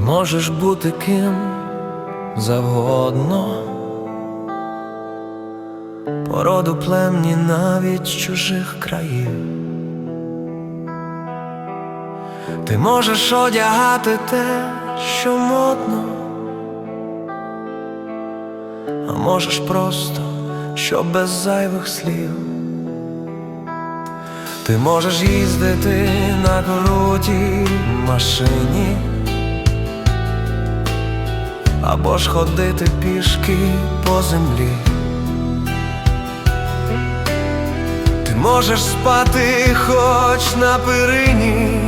можеш бути ким завгодно, породу племні навіть чужих країв. Ти можеш одягати те, що модно, а можеш просто, що без зайвих слів. Ти можеш їздити на крутій машині, або ж ходити пішки по землі. Ти можеш спати хоч на перині,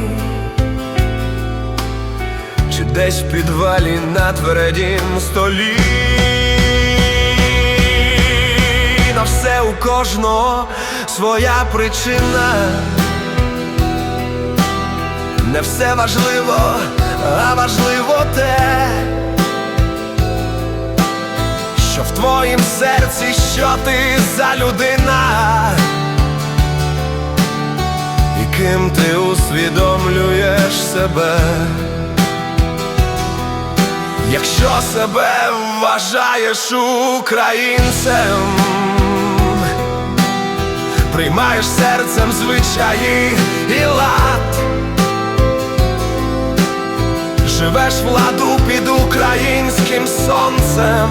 чи десь в підвалі на твердім столі. На все у кожного своя причина. Не все важливо, а важливо те, твоїм серці, що ти за людина, і ким ти усвідомлюєш себе. Якщо себе вважаєш українцем, приймаєш серцем звичаї і лад, живеш в ладу під українським сонцем,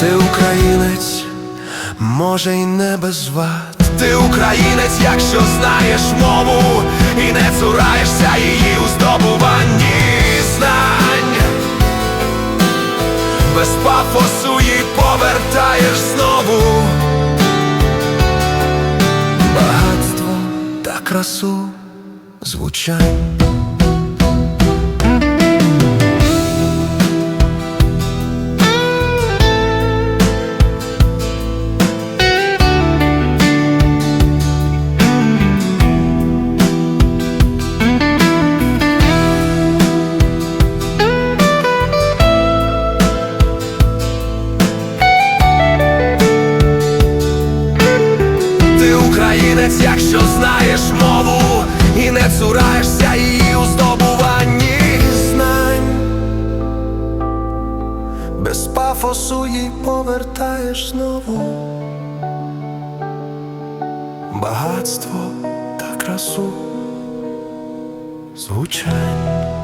ти українець, може й не без вад. Ти українець, якщо знаєш мову і не цураєшся її у здобуванні знань, без пафосу їй повертаєш знову багатство та красу звучань. Українець, якщо знаєш мову і не цураєшся її у здобуванні. Знань, без пафосу їй повертаєш знову. Багатство та красу. Звучань.